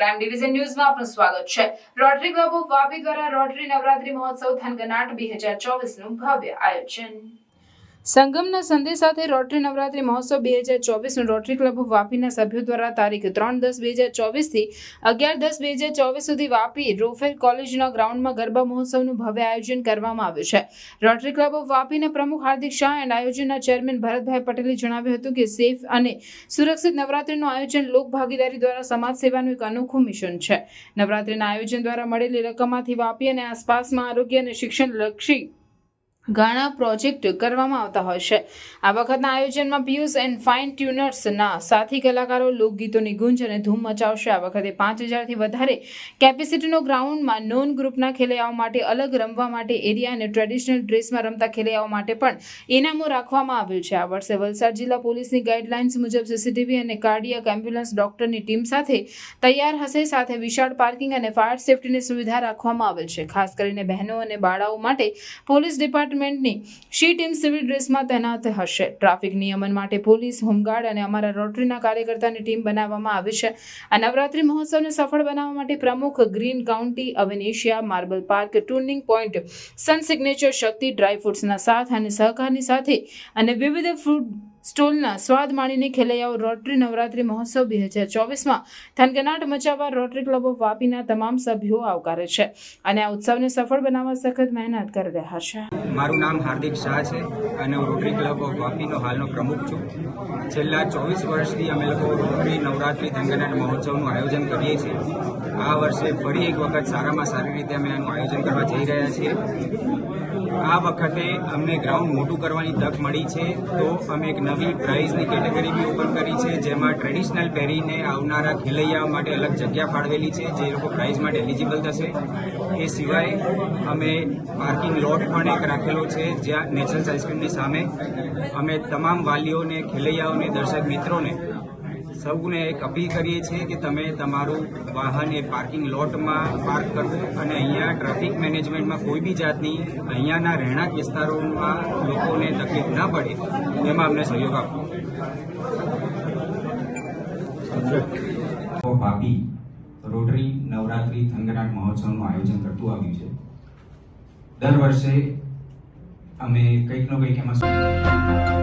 Crime division ન્યૂઝમાં આપનું સ્વાગત છે. રોટરી ક્લબ ઓફ વાપી દ્વારા રોટરી નવરાત્રી મહોત્સવ થનગનાટ બે હજાર ચોવીસનું ભવ્ય આયોજન. સંગમના સંદેશ સાથે રોટરી નવરાત્રી મહોત્સવ બે હજાર ચોવીસનું રોટરી ક્લબ વાપીના સભ્યો દ્વારા તારીખ ત્રણ દસ બે હજાર ચોવીસથી અગિયાર દસ બે હજાર ચોવીસ સુધી વાપી રોફેલ કોલેજના ગ્રાઉન્ડમાં ગરબા મહોત્સવનું ભવ્ય આયોજન કરવામાં આવ્યું છે. રોટરી ક્લબ ઓફ વાપીના પ્રમુખ હાર્દિક શાહ એન્ડ આયોજનના ચેરમેન ભરતભાઈ પટેલે જણાવ્યું હતું કે સેફ અને સુરક્ષિત નવરાત્રીનું આયોજન લોક ભાગીદારી દ્વારા સમાજ સેવાનું એક અનોખું મિશન છે. નવરાત્રીના આયોજન દ્વારા મળેલી રકમમાંથી વાપી અને આસપાસમાં આરોગ્ય અને શિક્ષણ લક્ષી ઘણા પ્રોજેક્ટ કરવામાં આવતા હોય છે. આ વખતના આયોજનમાં પિયુષ એન્ડ ફાઇન ટ્યુનર્સના સાથી કલાકારો લોકગીતોની ગુંજ અને ધૂમ મચાવશે. આ વખતે પાંચ હજારથી વધારે કેપેસિટીનો ગ્રાઉન્ડમાં નોન ગ્રુપના ખેલૈયાઓ માટે અલગ રમવા માટે એરિયા અને ટ્રેડિશનલ ડ્રેસમાં રમતા ખેલૈયાઓ માટે પણ ઇનામો રાખવામાં આવેલ છે. આ વર્ષે વલસાડ જિલ્લા પોલીસની ગાઈડલાઇન્સ મુજબ સીસીટીવી અને કાર્ડિયક એમ્બ્યુલન્સ ડોક્ટરની ટીમ સાથે તૈયાર હશે. સાથે વિશાળ પાર્કિંગ અને ફાયર સેફટીની સુવિધા રાખવામાં આવેલ છે. ખાસ કરીને બહેનો અને બાળાઓ માટે પોલીસ ડિપાર્ટમેન્ટની શી ટીમ સિવિલ ડ્રેસમાં તૈનાત હશે. ટ્રાફિક નિયમન માટે પોલીસ, હોમગાર્ડ અને અમારા રોટરીના કાર્યકર્તાની ટીમ બનાવવામાં આવી છે. આ નવરાત્રી મહોત્સવને સફળ બનાવવા માટે પ્રમુખ green county અવેનેશિયા marble park turning point sun signature Shakti dry ફ્રૂટ્સના સાથ અને સહકારની સાથે અને વિવિધ ફૂડ સ્ટોલના સ્વાદ માણીને ખેલૈયાઓ રોટરી નવરાત્રી મહોત્સવ બે હજાર ચોવીસમાં થનગનાટ મચાવવા રોટરી ક્લબ ઓફ વાપીના તમામ સભ્યો આવકારે છે. અને આ ઉત્સવને સફળ બનાવવા સખત મહેનત કરી રહ્યા છે. મારું નામ હાર્દિક શાહ છે અને હું રોટરી ક્લબ ઓફ વાપીનો હાલનો પ્રમુખ છું. છેલ્લા ચોવીસ વર્ષથી અમે લોકો રોટરી નવરાત્રી ધનગનાટ મહોત્સવનું આયોજન કરીએ છીએ. આ વર્ષે ફરી એક વખત સારામાં સારી રીતે અમે આનું આયોજન કરવા જઈ રહ્યા છીએ. આ વખતે અમને ગ્રાઉન્ડ મોટું કરવાની તક મળી છે તો અમે એક નવી પ્રાઇઝની કેટેગરી બી ઓપન કરી છે, જેમાં ટ્રેડિશનલ પહેરીને આવનારા ખેલૈયાઓ માટે અલગ જગ્યા ફાળવેલી છે, જે લોકો પ્રાઇઝ માટે એલિજિબલ થશે. એ સિવાય અમે પાર્કિંગ લોટ પણ એક રાખેલો છે, જ્યાં નેચરલ આઈસ્ક્રીમની સામે અમે તમામ વાલીઓને, ખેલૈયાઓને, દર્શક મિત્રોને સૌને એક અપીલ કરીએ છીએ કે તમે તમારું વાહન એ પાર્કિંગ લોટમાં પાર્ક કરવું અને અહીંયા ટ્રાફિક મેનેજમેન્ટમાં કોઈ બી જાતની અહીંયાના રહેણાંક વિસ્તારોમાં લોકોને તકલીફ ના પડે, એમાં અમને સહયોગ આપવો ભાભી રોટરી નવરાત્રી થનગનાટ મહોત્સવનું આયોજન કરતું આવ્યું છે. દર વર્ષે અમે કંઈક નો કંઈક એમાં